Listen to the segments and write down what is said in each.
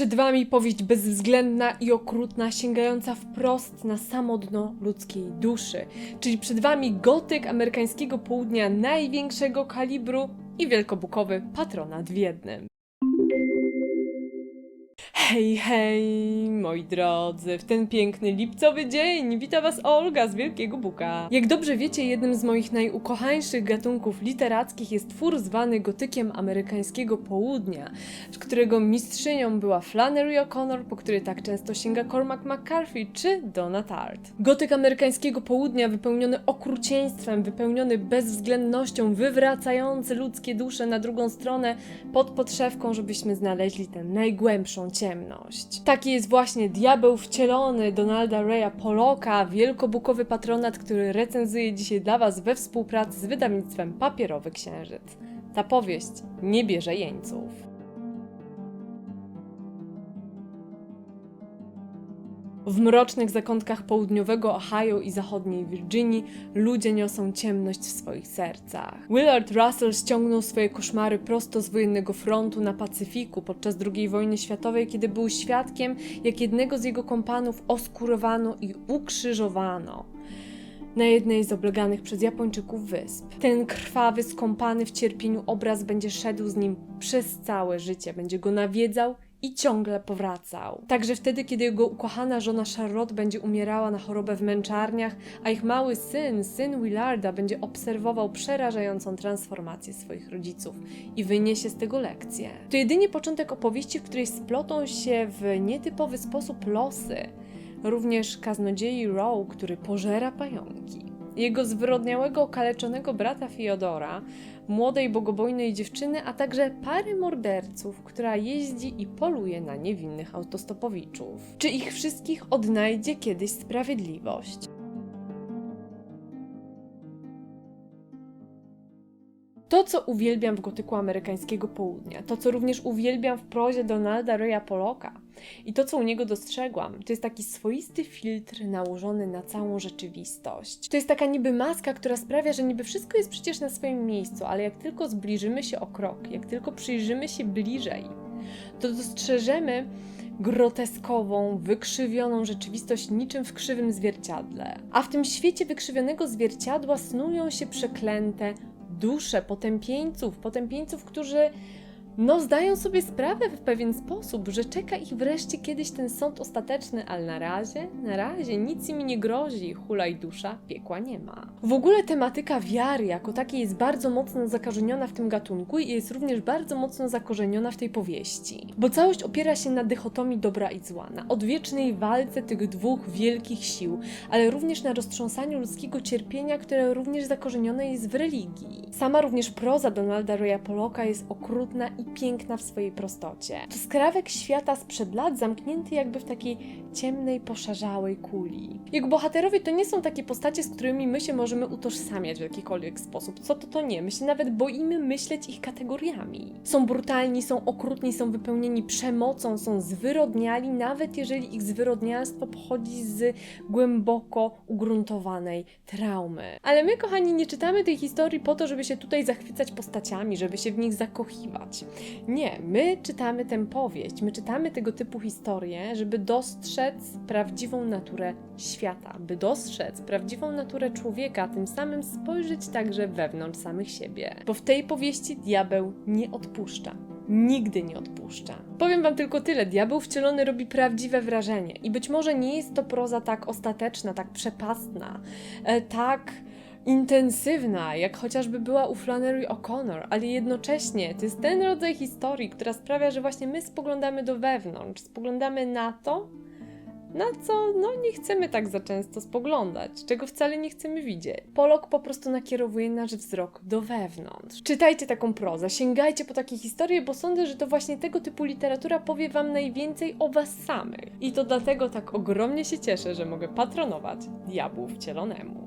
Przed wami powieść bezwzględna i okrutna, sięgająca wprost na samo dno ludzkiej duszy. Czyli przed wami gotyk amerykańskiego południa największego kalibru i wielkobukowy patronat w jednym. Hej, hej, moi drodzy, w ten piękny lipcowy dzień wita Was Olga z Wielkiego Buka. Jak dobrze wiecie, jednym z moich najukochańszych gatunków literackich jest twór zwany gotykiem amerykańskiego południa, którego mistrzynią była Flannery O'Connor, po który tak często sięga Cormac McCarthy czy Donna Tartt. Gotyk amerykańskiego południa wypełniony okrucieństwem, wypełniony bezwzględnością, wywracający ludzkie dusze na drugą stronę pod podszewką, żebyśmy znaleźli tę najgłębszą ciemność. Taki jest właśnie diabeł wcielony Donalda Raya Poloka, wielkobukowy patronat, który recenzuje dzisiaj dla Was we współpracy z wydawnictwem Papierowy Księżyc. Ta powieść nie bierze jeńców. W mrocznych zakątkach południowego Ohio i zachodniej Virginii ludzie niosą ciemność w swoich sercach. Willard Russell ściągnął swoje koszmary prosto z wojennego frontu na Pacyfiku podczas II wojny światowej, kiedy był świadkiem, jak jednego z jego kompanów oskurowano i ukrzyżowano na jednej z obleganych przez Japończyków wysp. Ten krwawy, skąpany w cierpieniu obraz będzie szedł z nim przez całe życie, będzie go nawiedzał i ciągle powracał. Także wtedy, kiedy jego ukochana żona Charlotte będzie umierała na chorobę w męczarniach, a ich mały syn, syn Willarda, będzie obserwował przerażającą transformację swoich rodziców i wyniesie z tego lekcję. To jedynie początek opowieści, w której splotą się w nietypowy sposób losy. Również kaznodziei Row, który pożera pająki. Jego zwyrodniałego, okaleczonego brata Fiodora, młodej, bogobojnej dziewczyny, a także pary morderców, która jeździ i poluje na niewinnych autostopowiczów. Czy ich wszystkich odnajdzie kiedyś sprawiedliwość? To, co uwielbiam w gotyku amerykańskiego południa, to, co również uwielbiam w prozie Donalda Raya Poloka i to, co u niego dostrzegłam, to jest taki swoisty filtr nałożony na całą rzeczywistość. To jest taka niby maska, która sprawia, że niby wszystko jest przecież na swoim miejscu, ale jak tylko zbliżymy się o krok, jak tylko przyjrzymy się bliżej, to dostrzeżemy groteskową, wykrzywioną rzeczywistość niczym w krzywym zwierciadle. A w tym świecie wykrzywionego zwierciadła snują się przeklęte dusze potępieńców, potępieńców, którzy no zdają sobie sprawę w pewien sposób, że czeka ich wreszcie kiedyś ten sąd ostateczny, ale na razie, na razie nic im nie grozi, hulaj dusza, piekła nie ma. W ogóle tematyka wiary jako takiej jest bardzo mocno zakorzeniona w tym gatunku i jest również bardzo mocno zakorzeniona w tej powieści, bo całość opiera się na dychotomii dobra i zła, na odwiecznej walce tych dwóch wielkich sił, ale również na roztrząsaniu ludzkiego cierpienia, które również zakorzenione jest w religii. Sama również proza Donalda Raya Poloka jest okrutna i piękna w swojej prostocie. To skrawek świata sprzed lat zamknięty jakby w takiej ciemnej, poszarzałej kuli. Jego bohaterowie to nie są takie postacie, z którymi my się możemy utożsamiać w jakikolwiek sposób. Co to to nie? My się nawet boimy myśleć ich kategoriami. Są brutalni, są okrutni, są wypełnieni przemocą, są zwyrodniali, nawet jeżeli ich zwyrodnialstwo pochodzi z głęboko ugruntowanej traumy. Ale my, kochani, nie czytamy tej historii po to, żeby się tutaj zachwycać postaciami, żeby się w nich zakochiwać. Nie, my czytamy tę powieść, my czytamy tego typu historie, żeby dostrzec prawdziwą naturę świata, by dostrzec prawdziwą naturę człowieka, tym samym spojrzeć także wewnątrz samych siebie. Bo w tej powieści diabeł nie odpuszcza. Nigdy nie odpuszcza. Powiem Wam tylko tyle: diabeł wcielony robi prawdziwe wrażenie, i być może nie jest to proza tak ostateczna, tak przepastna, e, tak intensywna, jak chociażby była u Flannery O'Connor, ale jednocześnie to jest ten rodzaj historii, która sprawia, że właśnie my spoglądamy do wewnątrz, spoglądamy na to, na co no nie chcemy tak za często spoglądać, czego wcale nie chcemy widzieć. Polok po prostu nakierowuje nasz wzrok do wewnątrz. Czytajcie taką prozę, sięgajcie po takie historie, bo sądzę, że to właśnie tego typu literatura powie wam najwięcej o was samych. I to dlatego tak ogromnie się cieszę, że mogę patronować diabłu wcielonemu.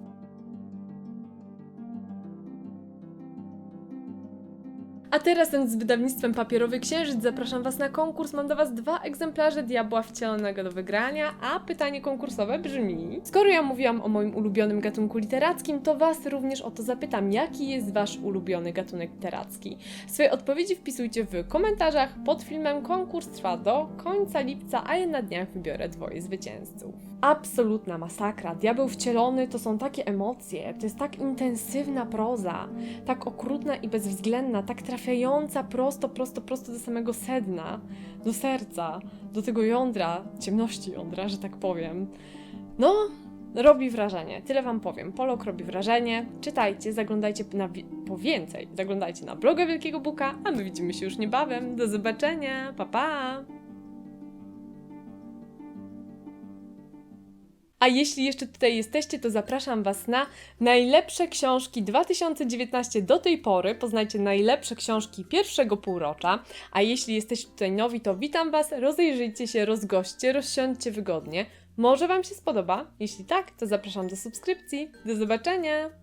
A teraz z wydawnictwem Papierowy Księżyc zapraszam Was na konkurs. Mam do Was dwa egzemplarze Diabła Wcielonego do wygrania, a pytanie konkursowe brzmi... Skoro ja mówiłam o moim ulubionym gatunku literackim, to Was również o to zapytam, jaki jest Wasz ulubiony gatunek literacki? Swoje odpowiedzi wpisujcie w komentarzach pod filmem. Konkurs trwa do końca lipca, a ja na dniach wybiorę dwoje zwycięzców. Absolutna masakra. Diabeł wcielony to są takie emocje, to jest tak intensywna proza, tak okrutna i bezwzględna, tak trafiająca prosto, prosto, prosto do samego sedna, do serca, do tego jądra, ciemności jądra, że tak powiem. No, robi wrażenie. Tyle wam powiem. Polok robi wrażenie. Czytajcie, zaglądajcie na po więcej. Zaglądajcie na bloga Wielkiego Buka, a my widzimy się już niebawem. Do zobaczenia. Pa pa. A jeśli jeszcze tutaj jesteście, to zapraszam Was na najlepsze książki 2019 do tej pory. Poznajcie najlepsze książki pierwszego półrocza. A jeśli jesteście tutaj nowi, to witam Was. Rozejrzyjcie się, rozgoście, rozsiądźcie wygodnie. Może Wam się spodoba? Jeśli tak, to zapraszam do subskrypcji. Do zobaczenia!